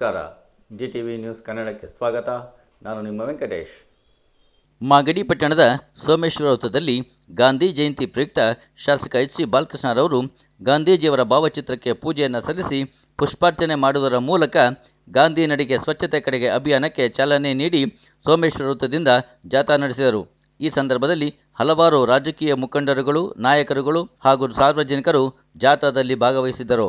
ನಮಸ್ಕಾರ. G T V news ಕನ್ನಡಕ್ಕೆ ಸ್ವಾಗತ. ನಾನು ನಿಮ್ಮ ವೆಂಕಟೇಶ್. ಮಾಗಡಿ ಪಟ್ಟಣದ ಸೋಮೇಶ್ವರ ವೃತ್ತದಲ್ಲಿ ಗಾಂಧಿ ಜಯಂತಿ ಪ್ರಯುಕ್ತ ಶಾಸಕ ಎಚ್ ಸಿ ಬಾಲಕೃಷ್ಣರವರು ಗಾಂಧೀಜಿಯವರ ಭಾವಚಿತ್ರಕ್ಕೆ ಪೂಜೆಯನ್ನು ಸಲ್ಲಿಸಿ ಪುಷ್ಪಾರ್ಚನೆ ಮಾಡುವುದರ ಮೂಲಕ ಗಾಂಧಿ ನಡಿಗೆ ಸ್ವಚ್ಛತೆ ಕಡೆಗೆ ಅಭಿಯಾನಕ್ಕೆ ಚಾಲನೆ ನೀಡಿ ಸೋಮೇಶ್ವರ ವೃತ್ತದಿಂದ ಜಾಥಾ ನಡೆಸಿದರು. ಈ ಸಂದರ್ಭದಲ್ಲಿ ಹಲವಾರು ರಾಜಕೀಯ ಮುಖಂಡರುಗಳು, ನಾಯಕರುಗಳು ಹಾಗೂ ಸಾರ್ವಜನಿಕರು ಜಾಥಾದಲ್ಲಿ ಭಾಗವಹಿಸಿದ್ದರು.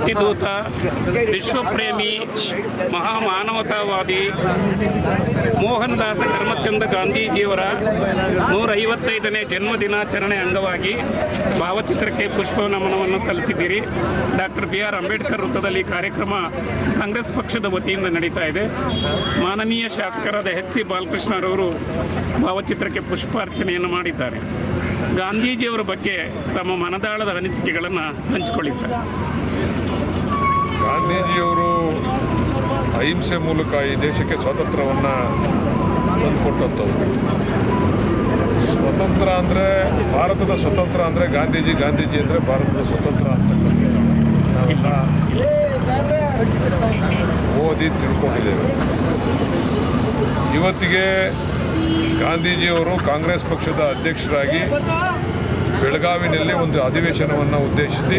ಶಾಂತಿದೂತ ವಿಶ್ವಪ್ರೇಮಿ, ಮಹಾಮಾನವತಾವಾದಿ ಮೋಹನ್ ದಾಸ ಕರ್ಮಚಂದ ಗಾಂಧೀಜಿಯವರ ನೂರೈವತ್ತೈದನೇ ಜನ್ಮ ದಿನಾಚರಣೆ ಅಂಗವಾಗಿ ಭಾವಚಿತ್ರಕ್ಕೆ ಪುಷ್ಪ ನಮನವನ್ನು ಸಲ್ಲಿಸಿದ್ದೀರಿ. ಡಾಕ್ಟರ್ ಬಿ ಆರ್ ಅಂಬೇಡ್ಕರ್ ವೃತ್ತದಲ್ಲಿ ಕಾರ್ಯಕ್ರಮ ಕಾಂಗ್ರೆಸ್ ಪಕ್ಷದ ವತಿಯಿಂದ ನಡೀತಾ ಇದೆ. ಮಾನನೀಯ ಶಾಸಕರಾದ ಎಚ್ ಸಿ ಬಾಲಕೃಷ್ಣರವರು ಭಾವಚಿತ್ರಕ್ಕೆ ಪುಷ್ಪಾರ್ಚನೆಯನ್ನು ಮಾಡಿದ್ದಾರೆ. ಗಾಂಧೀಜಿಯವರ ಬಗ್ಗೆ ತಮ್ಮ ಮನದಾಳದ ಅನಿಸಿಕೆಗಳನ್ನು ಹಂಚಿಕೊಳ್ಳಿ ಸರ್. ಗಾಂಧೀಜಿಯವರು ಅಹಿಂಸೆ ಮೂಲಕ ಈ ದೇಶಕ್ಕೆ ಸ್ವಾತಂತ್ರ್ಯವನ್ನು ತಂದುಕೊಟ್ಟಂಥವ್ರು. ಸ್ವತಂತ್ರ ಅಂದರೆ ಭಾರತದ ಸ್ವತಂತ್ರ ಅಂದರೆ ಗಾಂಧೀಜಿ ಗಾಂಧೀಜಿ ಅಂದರೆ ಭಾರತದ ಸ್ವತಂತ್ರ ನಾವೆಲ್ಲ ಓದಿ ತಿಳ್ಕೊಂಡಿದ್ದೇವೆ. ಇವತ್ತಿಗೆ ಗಾಂಧೀಜಿಯವರು ಕಾಂಗ್ರೆಸ್ ಪಕ್ಷದ ಅಧ್ಯಕ್ಷರಾಗಿ ಬೆಳಗಾವಿನಲ್ಲಿ ಒಂದು ಅಧಿವೇಶನವನ್ನು ಉದ್ದೇಶಿಸಿ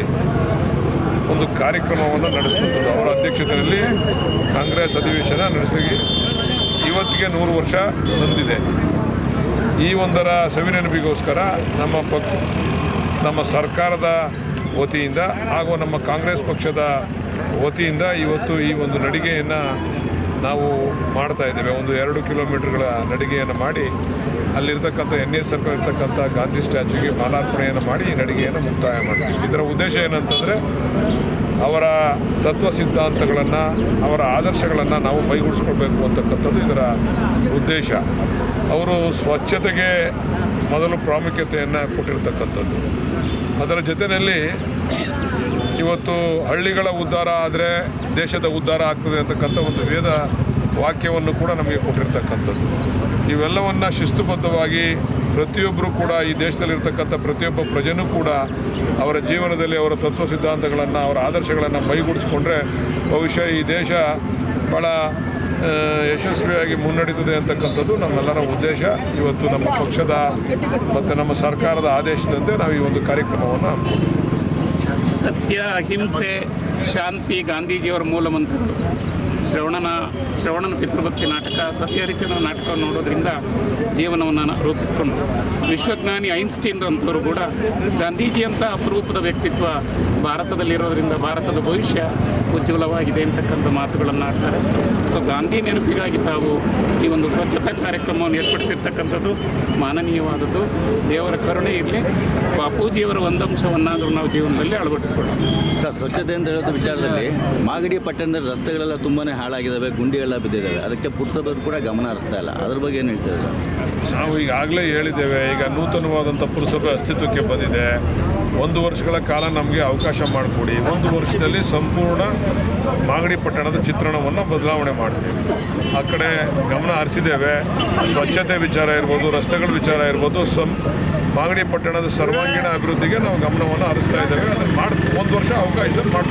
ಒಂದು ಕಾರ್ಯಕ್ರಮವನ್ನು ನಡೆಸುತ್ತದೆ ಅವರ ಅಧ್ಯಕ್ಷತೆಯಲ್ಲಿ ಕಾಂಗ್ರೆಸ್ ಅಧಿವೇಶನ ನಡೆಸಿ ಇವತ್ತಿಗೆ ನೂರು ವರ್ಷ ಸಂದಿದೆ. ಈ ಒಂದರ ಸವಿನೆನಪಿಗೋಸ್ಕರ ನಮ್ಮ ಪಕ್ಷ ನಮ್ಮ ಸರ್ಕಾರದ ವತಿಯಿಂದ ಹಾಗೂ ನಮ್ಮ ಕಾಂಗ್ರೆಸ್ ಪಕ್ಷದ ವತಿಯಿಂದ ಇವತ್ತು ಈ ಒಂದು ನಡಿಗೆಯನ್ನು ನಾವು ಮಾಡ್ತಾ ಇದ್ದೇವೆ. ಒಂದು ಎರಡು ಕಿಲೋಮೀಟರ್ಗಳ ನಡಿಗೆಯನ್ನು ಮಾಡಿ, ಅಲ್ಲಿರ್ತಕ್ಕಂಥ ಎನ್ ಎಸ್ ಸರ್ಕಲ್ ಇರ್ತಕ್ಕಂಥ ಗಾಂಧಿ ಸ್ಟ್ಯಾಚ್ಯೂಗೆ ಮಾಲಾರ್ಪಣೆಯನ್ನು ಮಾಡಿ ಈ ನಡಿಗೆಯನ್ನು ಮುಕ್ತಾಯ ಮಾಡ್ತೀವಿ. ಇದರ ಉದ್ದೇಶ ಏನಂತಂದರೆ, ಅವರ ತತ್ವ ಸಿದ್ಧಾಂತಗಳನ್ನು, ಅವರ ಆದರ್ಶಗಳನ್ನು ನಾವು ಮೈಗೂಡಿಸ್ಕೊಳ್ಬೇಕು ಅಂತಕ್ಕಂಥದ್ದು ಇದರ ಉದ್ದೇಶ. ಅವರು ಸ್ವಚ್ಛತೆಗೆ ಮೊದಲು ಪ್ರಾಮುಖ್ಯತೆಯನ್ನು ಕೊಟ್ಟಿರ್ತಕ್ಕಂಥದ್ದು. ಅದರ ಜೊತೆಯಲ್ಲಿ ಇವತ್ತು ಹಳ್ಳಿಗಳ ಉದ್ಧಾರ ಆದರೆ ದೇಶದ ಉದ್ಧಾರ ಆಗ್ತದೆ ಅಂತಕ್ಕಂಥ ಒಂದು ವೇದ ವಾಕ್ಯವನ್ನು ಕೂಡ ನಮಗೆ ಕೊಟ್ಟಿರ್ತಕ್ಕಂಥದ್ದು. ಇವೆಲ್ಲವನ್ನು ಶಿಸ್ತುಬದ್ಧವಾಗಿ ಪ್ರತಿಯೊಬ್ಬರು ಕೂಡ ಈ ದೇಶದಲ್ಲಿರ್ತಕ್ಕಂಥ ಪ್ರತಿಯೊಬ್ಬ ಪ್ರಜೆನೂ ಕೂಡ ಅವರ ಜೀವನದಲ್ಲಿ ಅವರ ತತ್ವ ಸಿದ್ಧಾಂತಗಳನ್ನು, ಅವರ ಆದರ್ಶಗಳನ್ನು ಮೈಗೂಡಿಸ್ಕೊಂಡ್ರೆ ಬಹುಶಃ ಈ ದೇಶ ಭಾಳ ಯಶಸ್ವಿಯಾಗಿ ಮುನ್ನಡೀತದೆ ಅಂತಕ್ಕಂಥದ್ದು ನಮ್ಮೆಲ್ಲರ ಉದ್ದೇಶ. ಇವತ್ತು ನಮ್ಮ ಪಕ್ಷದ ಮತ್ತು ನಮ್ಮ ಸರ್ಕಾರದ ಆದೇಶದಂತೆ ನಾವು ಈ ಒಂದು ಕಾರ್ಯಕ್ರಮವನ್ನು ಸತ್ಯ ಅಹಿಂಸೆ ಶಾಂತಿ ಗಾಂಧೀಜಿಯವರ ಮೂಲ ಮಂತ್ರಗಳು ಶ್ರವಣನ ಶ್ರವಣನ ಪಿತೃಭಕ್ತಿ ನಾಟಕ ಸತ್ಯಹರಿಚಂದ್ರ ನಾಟಕವನ್ನು ನೋಡೋದ್ರಿಂದ ಜೀವನವನ್ನು ರೂಪಿಸಿಕೊಂಡು, ವಿಶ್ವಜ್ಞಾನಿ ಐನ್ಸ್ಟೀನ್ ಅಂತವರು ಕೂಡ ಗಾಂಧೀಜಿಯಂಥ ಅಪರೂಪದ ವ್ಯಕ್ತಿತ್ವ ಭಾರತದಲ್ಲಿರೋದ್ರಿಂದ ಭಾರತದ ಭವಿಷ್ಯ ಉಜ್ವಲವಾಗಿದೆ ಅಂತಕ್ಕಂಥ ಮಾತುಗಳನ್ನು ಆಡ್ತಾರೆ ಸೊ ಗಾಂಧಿ ನೆನಪಿಗಾಗಿ ತಾವು ಈ ಒಂದು ಸ್ವಚ್ಛತಾ ಕಾರ್ಯಕ್ರಮವನ್ನು ಏರ್ಪಡಿಸಿರ್ತಕ್ಕಂಥದ್ದು ಮಾನನೀಯವಾದದ್ದು. ದೇವರ ಕರುಣೆ ಇರಲಿ, ಬಾಪೂಜಿಯವರ ಒಂದಂಶವನ್ನಾದರೂ ನಾವು ಜೀವನದಲ್ಲಿ ಅಳವಡಿಸ್ಕೊಳ್ಳೋಣ ಸರ್, ಸ್ವಚ್ಛತೆ ಅಂತ ಹೇಳೋದು ವಿಚಾರದಲ್ಲಿ ಮಾಗಡಿ ಪಟ್ಟಣದ ರಸ್ತೆಗಳೆಲ್ಲ ತುಂಬಾ ಹಾಳಾಗಿದ್ದಾವೆ ಗುಂಡಿಗಳೆಲ್ಲ ಬಿದ್ದಿದ್ದಾವೆ ಅದಕ್ಕೆ ಪುರಸಭೆಯವರು ಕೂಡ ಗಮನ ಹರಿಸ್ತಾ ಇಲ್ಲ. ಅದ್ರ ಬಗ್ಗೆ ಏನು ಹೇಳ್ತಾ ನಾವು ಈಗಾಗಲೇ ಹೇಳಿದ್ದೇವೆ, ಈಗ ನೂತನವಾದಂಥ ಪುರಸಭೆ ಅಸ್ತಿತ್ವಕ್ಕೆ ಬಂದಿದೆ. ಒಂದು ವರ್ಷಗಳ ಕಾಲ ನಮಗೆ ಅವಕಾಶ ಮಾಡಿಕೊಡಿ. ಒಂದು ವರ್ಷದಲ್ಲಿ ಸಂಪೂರ್ಣ ಮಾಗಡಿ ಪಟ್ಟಣದ ಚಿತ್ರಣವನ್ನು ಬದಲಾವಣೆ ಮಾಡ್ತೀವಿ. ಆ ಕಡೆ ಗಮನ ಹರಿಸಿದ್ದೇವೆ. ಸ್ವಚ್ಛತೆ ವಿಚಾರ ಇರ್ಬೋದು, ರಸ್ತೆಗಳ ವಿಚಾರ ಇರ್ಬೋದು, ಸಂ, ಮಾಗಡಿ ಪಟ್ಟಣದ ಸರ್ವಾಂಗೀಣ ಅಭಿವೃದ್ಧಿಗೆ ನಾವು ಗಮನವನ್ನು ಹರಿಸ್ತಾ ಇದ್ದೇವೆ. ಅದನ್ನು ಮಾಡಿ, ಒಂದು ವರ್ಷ ಅವಕಾಶದಲ್ಲಿ ಮಾಡ್ಕೊಂಡು